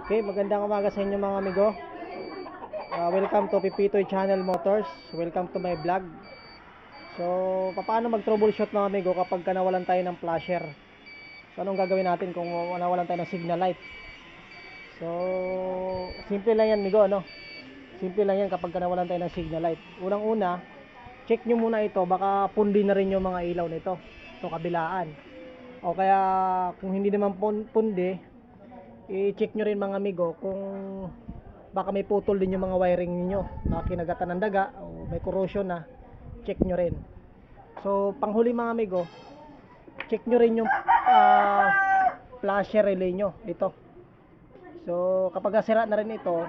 Okay, magandang umaga sa inyo mga amigo. Uh, welcome to Pipitoy Channel Motors. Welcome to my vlog. So, paano mag-troubleshoot mga amigo kapag ka nawalan tayo ng flasher? So, anong gagawin natin kung nawalan tayo ng signal light? So, simple lang yan, amigo, ano? Simple lang yan kapag ka nawalan tayo ng signal light. Unang-una, check nyo muna ito. Baka pundi na rin yung mga ilaw nito. Ito, kabilaan. O kaya, kung hindi naman pun- pundi, i-check nyo rin mga amigo kung baka may putol din yung mga wiring ninyo na kinagatan ng daga o may corrosion na check nyo rin. So panghuli mga amigo check nyo rin yung ah, flasher relay nyo. Ito. So kapag nasira na rin ito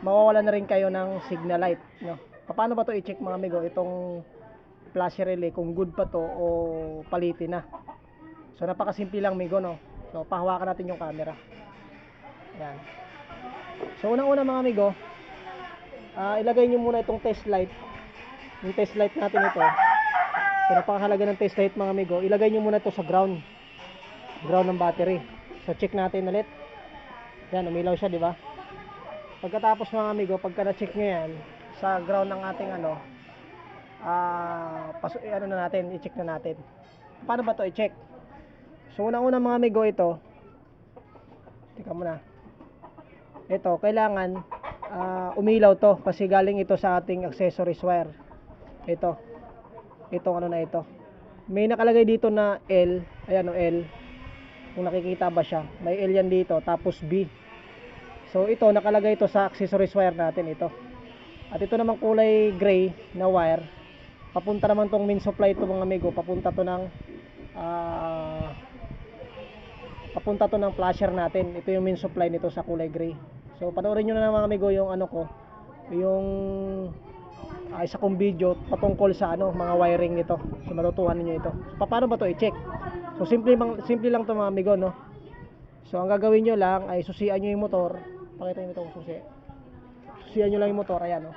mawawala na rin kayo ng signal light no? paano ba to i-check mga amigo itong flasher relay kung good pa to o palitin na? So napakasimple lang amigo no? So pahawakan natin yung camera yan. So unang-una mga amigo, ah, ilagay nyo muna itong test light. Yung test light natin ito. So napakahalaga ng test light mga amigo. Ilagay nyo muna ito sa ground. Ground ng battery. So check natin ulit. Yan, umilaw siya, di ba? Pagkatapos mga amigo, pagka na-check nyo yan sa ground ng ating ano, ah, paso, eh, ano na natin, i-check na natin. Paano ba to i-check? So unang-una mga amigo ito, Teka muna. Ito, kailangan ah, umilaw to kasi galing ito sa ating accessories wire. Ito. Itong ano na ito. May nakalagay dito na L. Ayan o L. Kung nakikita ba siya. May L yan dito. Tapos B. So ito, nakalagay ito sa accessories wire natin. Ito. At ito naman kulay gray na wire. Papunta naman tong main supply ito mga amigo. Papunta to ng ah papunta to ng flasher natin. Ito yung main supply nito sa kulay gray. So panoorin nyo na mga amigo yung ano ko, yung ah, isa kong video patungkol sa ano mga wiring nito. So matutuhan niyo ito. So, paano ba to i-check? So simple simple lang to mga amigo no. So ang gagawin nyo lang ay susian nyo yung motor. Pakita nyo ito kung susi. Susian nyo lang yung motor, ayan no.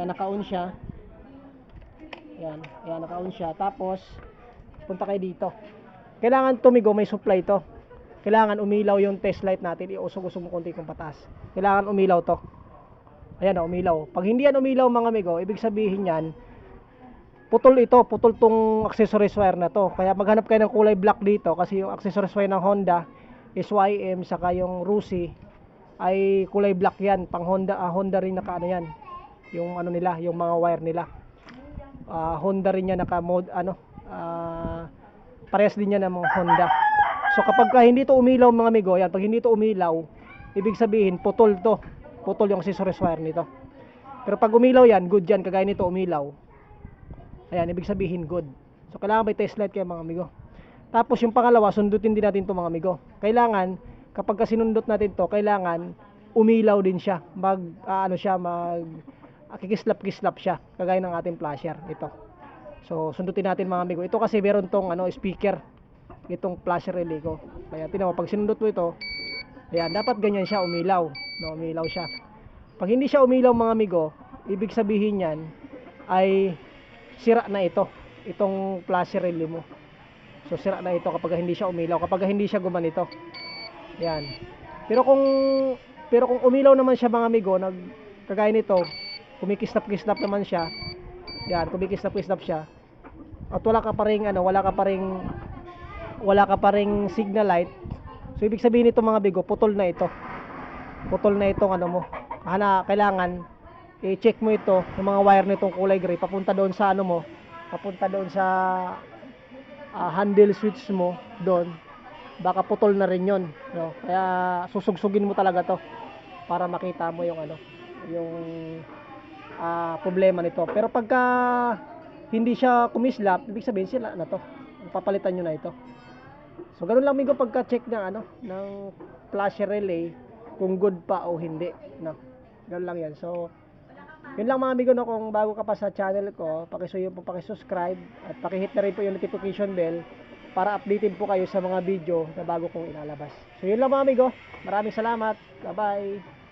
Yan naka-on siya. Yan, yan naka-on siya. Tapos punta kayo dito kailangan tumigo may supply to kailangan umilaw yung test light natin. Iusog-usog mo konti kung patas kailangan umilaw to. Ayan o umilaw. Pag hindi yan umilaw mga amigo ibig sabihin yan putol ito. Putol tong accessories wire na to. Kaya maghanap kayo ng kulay black dito kasi yung accessories wire ng Honda is YM saka yung Rusi ay kulay black yan. Pang Honda ah, Honda rin naka ano yan. Yung ano nila yung mga wire nila. Ah, Honda rin yan naka mod ano ah parehas din yan ng Honda. So kapag ka hindi to umilaw mga amigo, yan, pag hindi to umilaw, ibig sabihin putol to. Putol yung accessories wire nito. Pero pag umilaw yan, good yan, kagaya nito umilaw. Ayan, ibig sabihin good. So kailangan may test light kayo mga amigo. Tapos yung pangalawa, sundutin din natin to mga amigo. Kailangan, kapag ka sinundot natin to, kailangan umilaw din siya. Mag, ah, ano siya, mag, ah, kikislap-kislap siya. Kagaya ng ating flasher. Ito. So, sundutin natin mga amigo. Ito kasi meron tong ano, speaker. Itong flasher relay ko. Kaya tinan mo, pag sinundot mo ito, ayan, dapat ganyan siya umilaw. No, umilaw siya. Pag hindi siya umilaw mga amigo, ibig sabihin yan ay sira na ito. Itong flasher relay mo. So, sira na ito kapag hindi siya umilaw. Kapag hindi siya gumanito. Ayan. Pero kung pero kung umilaw naman siya mga amigo, nag kagaya nito, kumikislap-kislap naman siya. Yan, kumikislap-kislap siya. At wala ka pa ring ano, wala ka pa ring wala ka pa ring signal light. So ibig sabihin nito mga bigo, putol na ito. Putol na itong ano mo. Hana, kailangan i-check mo ito, yung mga wire nitong kulay gray, papunta doon sa ano mo, papunta doon sa ah, handle switch mo doon. Baka putol na rin 'yon, no? Kaya susugsugin mo talaga 'to para makita mo yung ano, yung ah, problema nito. Pero pagka hindi siya kumislap, ibig sabihin sila na to. Papalitan nyo na ito. So ganun lang migo pagka-check ng ano, ng flasher relay kung good pa o hindi, no. Ganun lang 'yan. So yun lang mga amigo no, kung bago ka pa sa channel ko, pakisuyo po pakisubscribe at pakihit na rin po yung notification bell para updated po kayo sa mga video na bago kong ilalabas. So yun lang mga amigo. Maraming salamat. Bye-bye.